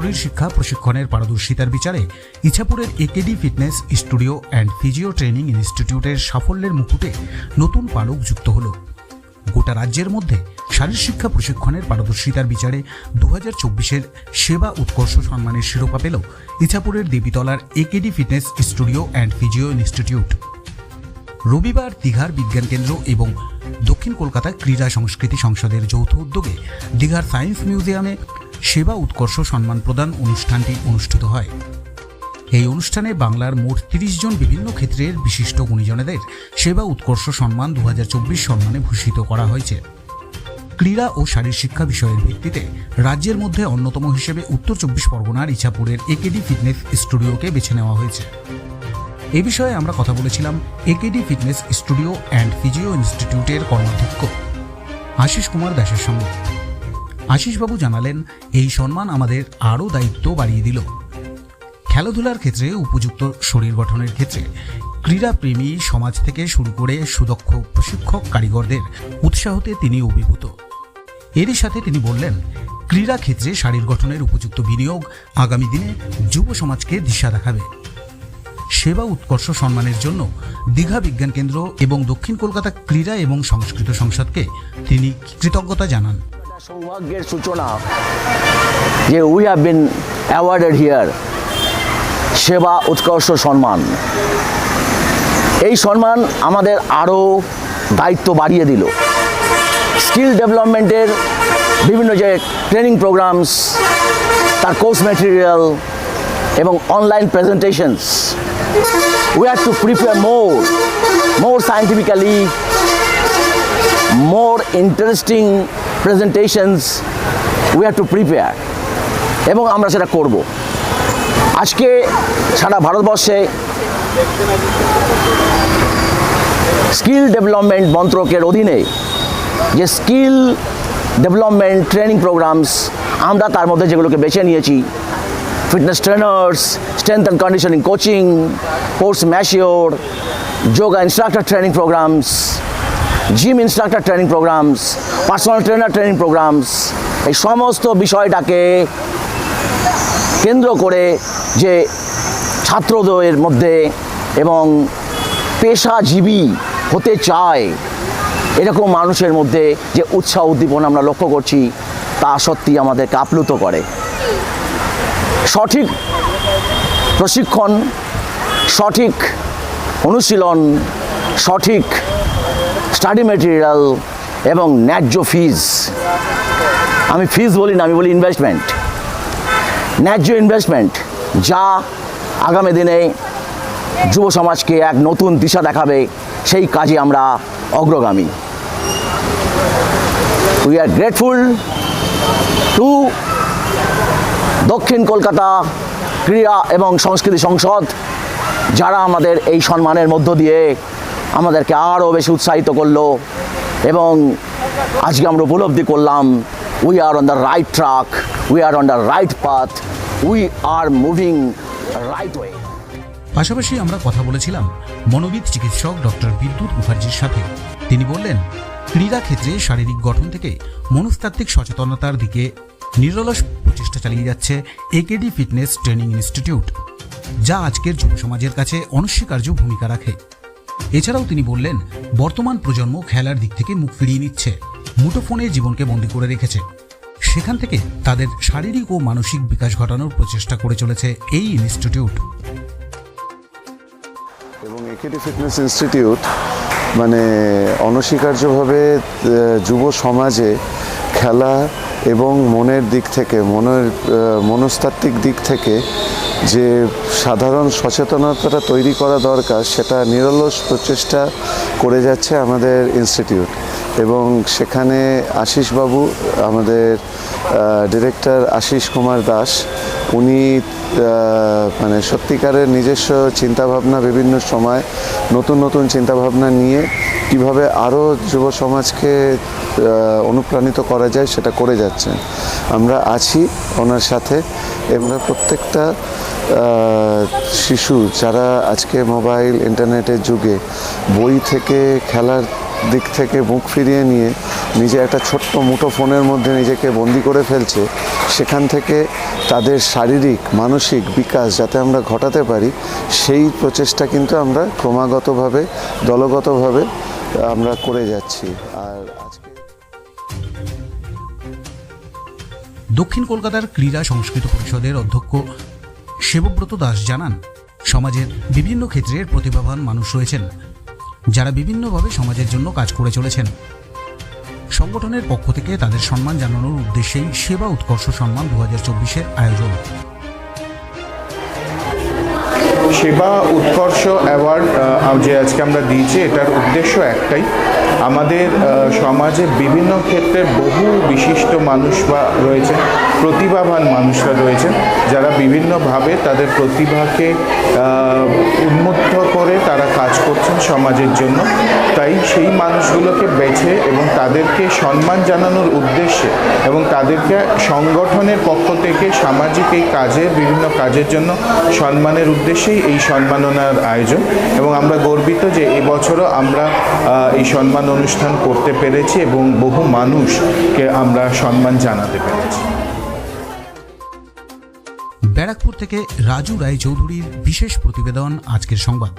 শরীর শিক্ষা, প্রশিক্ষণের পারদর্শিতার বিচারে ইছাপুরের AKD fitness studio and physio training ইনস্টিটিউটের সাফল্যের মুকুটে নতুন পালক যুক্ত হলো। গোটা রাজ্যের মধ্যে শারীর শিক্ষা, প্রশিক্ষণের পারদর্শিতার বিচারে দু হাজার চব্বিশের সেবা, উৎকর্ষ সম্মানের শিরোপা পেল ইছাপুরের দেবীতলার AKD fitness studio and physio institute. রবিবার দীঘার বিজ্ঞান কেন্দ্র এবং দক্ষিণ কলকাতা ক্রীড়া সংস্কৃতি সংসদের যৌথ উদ্যোগে দীঘার সায়েন্স মিউজিয়ামে সেবা, উৎকর্ষ, সম্মান প্রদান অনুষ্ঠানটি অনুষ্ঠিত হয়। এই অনুষ্ঠানে বাংলার মোট তিরিশ জন বিভিন্ন ক্ষেত্রের বিশিষ্ট গুণীজনেদের সেবা, উৎকর্ষ, সম্মান দু হাজার চব্বিশ সম্মানে ভূষিত করা হয়েছে। ক্রীড়া ও শারীর শিক্ষা বিষয়ের ভিত্তিতে রাজ্যের মধ্যে অন্যতম হিসেবে উত্তর চব্বিশ পরগনার ইছাপুরের একেডি ফিটনেস স্টুডিওকে বেছে নেওয়া হয়েছে। এ বিষয়ে আমরা কথা বলেছিলাম AKD fitness studio and physio ইনস্টিটিউটের কর্মাধ্যক্ষ আশিস কুমার দাসের সঙ্গে। আশিসবাবু জানালেন, এই সম্মান আমাদের আরও দায়িত্ব বাড়িয়ে দিল। খেলাধুলার ক্ষেত্রে, উপযুক্ত শরীর গঠনের ক্ষেত্রে, ক্রীড়াপ্রেমী সমাজ থেকে শুরু করে সুদক্ষ প্রশিক্ষক কারিগরদের উৎসাহতে তিনি অভিভূত। এরই সাথে তিনি বললেন, ক্রীড়া ক্ষেত্রে শারীর গঠনের উপযুক্ত বিনিয়োগ আগামী দিনে যুব সমাজকে দিশা দেখাবে। সেবা উৎকর্ষ সম্মানের জন্য দীঘা বিজ্ঞান কেন্দ্র এবং দক্ষিণ কলকাতা ক্রীড়া এবং সংস্কৃত সংসদকে তিনি কৃতজ্ঞতা জানান। সৌভাগ্যের সূচনা যে we have been awarded here সেবা, উৎকর্ষ, সম্মান। এই সম্মান আমাদের আরও দায়িত্ব বাড়িয়ে দিল। স্কিল ডেভেলপমেন্টের বিভিন্ন যে ট্রেনিং প্রোগ্রামস তার কোর্স ম্যাটেরিয়াল এবং online presentations we have to prepare more more scientifically more interesting presentations we have to prepare, এবং আমরা সেটা করব। আজকে সারা ভারতবর্ষে স্কিল ডেভেলপমেন্ট মন্ত্রকের অধীনে যে স্কিল ডেভেলপমেন্ট ট্রেনিং প্রোগ্রামস আমরা তার মধ্যে যেগুলোকে বেছে নিয়েছি fitness trainers strength and conditioning coaching course masseur yoga instructor training programs gym instructor training programs, personal trainer training programs, এই সমস্ত বিষয়টাকে কেন্দ্র করে যে ছাত্রদের মধ্যে এবং পেশাজীবী হতে চায় এরকম মানুষের মধ্যে যে উৎসাহ উদ্দীপনা আমরা লক্ষ্য করছি, তা সত্যি আমাদেরকে আপ্লুত করে। সঠিক প্রশিক্ষণ, সঠিক অনুশীলন, সঠিক স্টাডি মেটেরিয়াল এবং ন্যায্য ফিজ আমি ফিজ বলি না, আমি বলি ইনভেস্টমেন্ট ন্যায্য ইনভেস্টমেন্ট যা আগামী দিনে যুব সমাজকে এক নতুন দিশা দেখাবে, সেই কাজে আমরা অগ্রগামী। উই আর গ্রেটফুল টু দক্ষিণ কলকাতা ক্রীড়া এবং সংস্কৃতি সংসদ, যারা আমাদের এই সম্মানের মধ্য দিয়ে আমাদেরকে আরও বেশি উৎসাহিত করল এবং আজকে আমরা উপলব্ধি করলাম we are on the right track we are on the right path we are moving right way পাশাপাশি আমরা কথা বলেছিলাম মনোবিদ চিকিৎসক ডক্টর বিদ্যুৎ মুখার্জির সাথে। তিনি বললেন, ক্রীড়া ক্ষেত্রে শারীরিক গঠন থেকে মনস্তাত্ত্বিক সচেতনতার দিকে নিরলস প্রচেষ্টা চালিয়ে যাচ্ছে একেডি ফিটনেস ট্রেনিং ইনস্টিটিউট যা আজকের যুব সমাজের কাছে অনস্বীকার্য ভূমিকা রাখে। এছাড়াও তিনি বললেন, বর্তমান প্রজন্ম খেলার দিক থেকে মুখ ফিরিয়ে নিচ্ছে মুঠোফোনে জীবনকে বন্দী করে রেখেছে। সেখান থেকে তাদের শারীরিক ও মানসিক বিকাশ ঘটানোর প্রচেষ্টা করে চলেছে এই ইনস্টিটিউট। এবং একেডি ফিটনেস ইনস্টিটিউট মানে অনস্বীকার্যভাবে যুব সমাজে খেলা এবং মনের দিক থেকে, মনের মনস্তাত্ত্বিক দিক থেকে যে সাধারণ সচেতনতাটা তৈরি করা দরকার, সেটা নিরলস প্রচেষ্টা করে যাচ্ছে আমাদের ইনস্টিটিউট। এবং সেখানে আশিসবাবু, আমাদের ডিরেক্টর আশিস কুমার দাস, উনি মানে সত্যিকারের নিজস্ব চিন্তাভাবনা বিভিন্ন সময়, নতুন নতুন চিন্তাভাবনা নিয়ে কীভাবে আরও যুব সমাজকে অনুপ্রাণিত করা যায় সেটা করে যাচ্ছেন। আমরা আছি ওনার সাথে। আমরা প্রত্যেকটা শিশু যারা আজকে মোবাইল, ইন্টারনেটের যুগে বই থেকে, খেলার দিক থেকে মুখ ফিরিয়ে নিয়ে নিজে একটা ছোট্ট মুঠো ফোনের মধ্যে নিজেকে বন্দি করে ফেলছে, সেখান থেকে তাদের শারীরিক, মানসিক বিকাশ যাতে আমরা ঘটাতে পারি, সেই প্রচেষ্টা কিন্তু আমরা ক্রমাগতভাবে, দলগতভাবে আমরা করে যাচ্ছি। আর আজকে দক্ষিণ কলকাতার ক্রীড়া সংস্কৃত পরিষদের অধ্যক্ষ সেবব্রত দাস জানান, সমাজের বিভিন্ন ক্ষেত্রের প্রতিভাবান মানুষ রয়েছেন, যারা বিভিন্নভাবে সমাজের জন্য কাজ করে চলেছেন। সংগঠনের পক্ষ থেকে তাদের সম্মান জানানোর উদ্দেশ্যেই সেবা উৎকর্ষ সম্মান দু হাজার চব্বিশের আয়োজন। সেবা অ্যাওয়ার্ড যে আজকে আমরা দিয়েছি, এটার উদ্দেশ্য একটাই। আমাদের সমাজে বিভিন্ন ক্ষেত্রে বহু বিশিষ্ট মানুষ বা রয়েছে, প্রতিভাবান মানুষরা রয়েছেন যারা বিভিন্নভাবে তাদের প্রতিভাকে উন্মুক্ত করে তারা কাজ করছেন সমাজের জন্য। তাই সেই মানুষগুলোকে বেছে এবং তাদেরকে সম্মান জানানোর উদ্দেশ্যে এবং তাদেরকে সংগঠনের পক্ষ থেকে সামাজিক এই কাজের বিভিন্ন কাজের জন্য সম্মানের উদ্দেশ্যেই এই সম্মাননার আয়োজন। এবং আমরা গর্বিত যে এবছরও আমরা এই সম্মান অনুষ্ঠান করতে পেরেছি এবং বহু মানুষকে আমরা সম্মান জানাতে পেরেছি। ব্যারাকপুর থেকে রাজু রায় চৌধুরীর বিশেষ প্রতিবেদন আজকের সংবাদ।